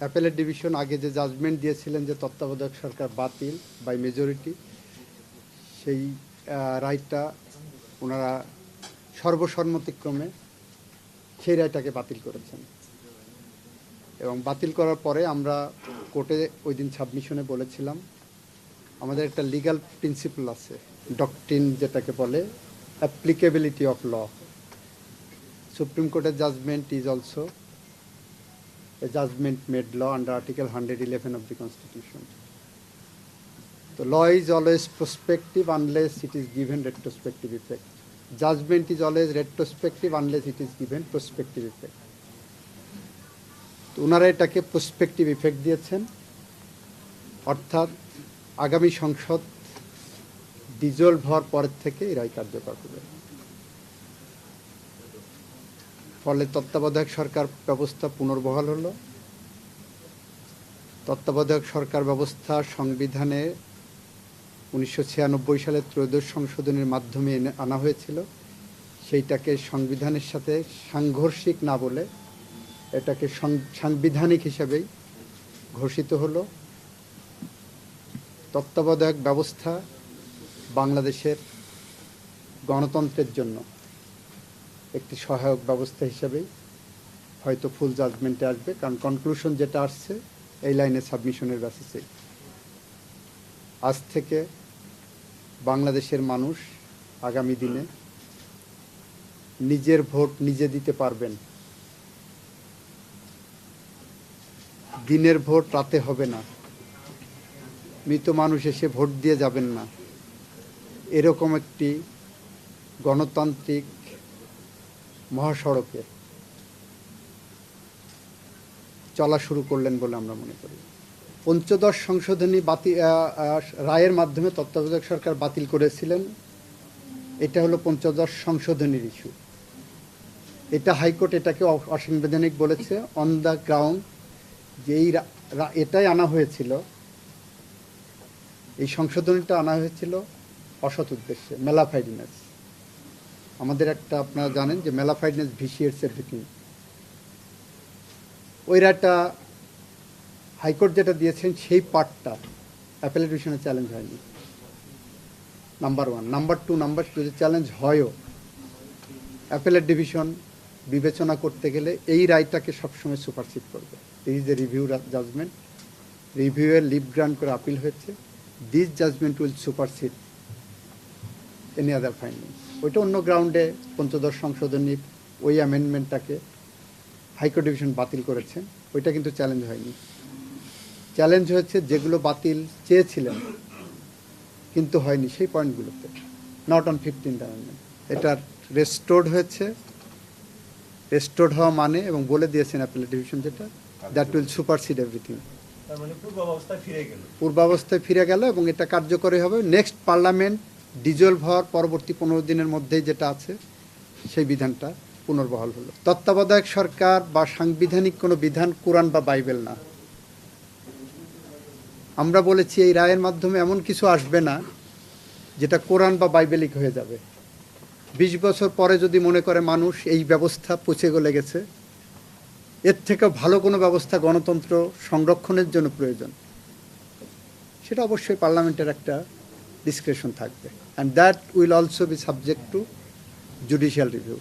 অ্যাপেলের ডিভিশন আগে যে জাজমেন্ট দিয়েছিলেন যে তত্ত্বাবধায়ক সরকার বাতিল বাই মেজরিটি সেই রায়টা ওনারা সর্বসম্মতিক্রমে সেই রায়টাকে বাতিল করেছেন। এবং বাতিল করার পরে আমরা কোর্টে ওই দিন সাবমিশনে বলেছিলাম, আমাদের একটা লিগ্যাল প্রিন্সিপাল আছে ডকট্রিন যেটাকে বলে অ্যাপ্লিকেবিলিটি অফ ল সুপ্রিম কোর্টের judgment is also a judgment made law under Article 111 of the Constitution. The law is always prospective unless it is given retrospective effect. Judgment is always retrospective unless it is given prospective effect. ওনারা এটাকে prospective effect দিয়েছেন অর্থাৎ আগামী সংসদ dissolved হওয়ার পরের থেকে এই রায় কার্যকর হবে ফলে তত্ত্বাবধায়ক সরকার ব্যবস্থা পুনর্বহাল হলো। তত্ত্বাবধায়ক সরকার ব্যবস্থা সংবিধানে উনিশশো ছিয়ানব্বই সালে ত্রয়োদশ সংশোধনের মাধ্যমে আনা হয়েছিল। সেইটাকে সংবিধানের সাথে সাংঘর্ষিক না বলে এটাকে সাংবিধানিক হিসাবেই ঘোষিত হলো। তত্ত্বাবধায়ক ব্যবস্থা বাংলাদেশের গণতন্ত্রের জন্য। একটি সহায়ক ব্যবস্থা হিসাবেই হয়তো ফুল জাজমেন্টে আসবে। কারণ কনক্লুশন যেটা আসছে, এই লাইনে সাবমিশনের বেসিসে আজ থেকে বাংলাদেশের মানুষ আগামী দিনে নিজের ভোট নিজে দিতে পারবেন। দিনের ভোট রাতে হবে না। মৃত মানুষ এসে ভোট দিয়ে যাবেন না। এরকম একটি গণতান্ত্রিক মহাসড়কে চলা শুরু করলেন বলে আমরা মনে করি। পঞ্চদশ সংশোধনী বাতিল রায়ের মাধ্যমে তত্ত্বাবধায়ক সরকার বাতিল করেছিলেন। এটা হলো পঞ্চদশ সংশোধনীর ইস্যু। এটা হাইকোর্ট এটাকে অসাংবিধানিক বলেছে। অন দ্য গ্রাউন্ড যে এই এটাই আনা হয়েছিল, এই সংশোধনীটা আনা হয়েছিল অসৎ উদ্দেশ্যে, মেলাফাইডিনেস। আমাদের একটা আপনারা জানেন যে মেলাফাইডনেস ভিসিএস এভরিথিং ওই রায়টা হাইকোর্ট যেটা দিয়েছেন সেই পার্টটা অ্যাপেলেট ডিভিশনে চ্যালেঞ্জ হয়নি। Number one number two number যদি চ্যালেঞ্জ হয়ও অ্যাপেলেট ডিভিশন বিবেচনা করতে গেলে এই রায়টাকে সবসময় সুপারসিড করবে। This is a review judgment রিভিউয়ের leave grant করে আপিল হয়েছে। This judgment will supersede any other finding ওইটা অন্য গ্রাউন্ডে পঞ্চদশ সংশোধনী ওই অ্যামেন্ডমেন্টটাকে হাইকোর্ট ডিভিশন বাতিল করেছেন ওইটা কিন্তু চ্যালেঞ্জ হয়নি। চ্যালেঞ্জ হয়েছে যেগুলো বাতিল চেয়েছিলেন কিন্তু হয়নি সেই পয়েন্টগুলোতে নট অন ফিফটিন অ্যামেন্ডমেন্ট এটা রেস্টোর্ড হয়েছে। রেস্টোর্ড হওয়া মানে এবং বলে দিয়েছেন অ্যাপেল ডিভিশন যেটা দ্যাট উইল সুপারসিড এভরিথিং পূর্বাবস্থায় ফিরে গেল। এবং এটা কার্যকরী হবে। নেক্সট পার্লামেন্ট ডিজলভ হওয়ার পরবর্তী পনেরো দিনের মধ্যেই যেটা আছে, সেই বিধানটা পুনর্বহাল হলো। তত্ত্বাবধায়ক সরকার বা সাংবিধানিক কোনো বিধান কোরআন বা বাইবেল না। আমরা বলেছি এই রায়ের মাধ্যমে এমন কিছু আসবে না যেটা কোরআন বা বাইবেলিক হয়ে যাবে। বিশ বছর পরে যদি মনে করে মানুষ এই ব্যবস্থা পচে গলে গেছে, এর থেকে ভালো কোনো ব্যবস্থা গণতন্ত্র সংরক্ষণের জন্য প্রয়োজন। সেটা অবশ্যই পার্লামেন্টের একটা ডিসক্রিপশন থাকবে। And that will also be subject to judicial review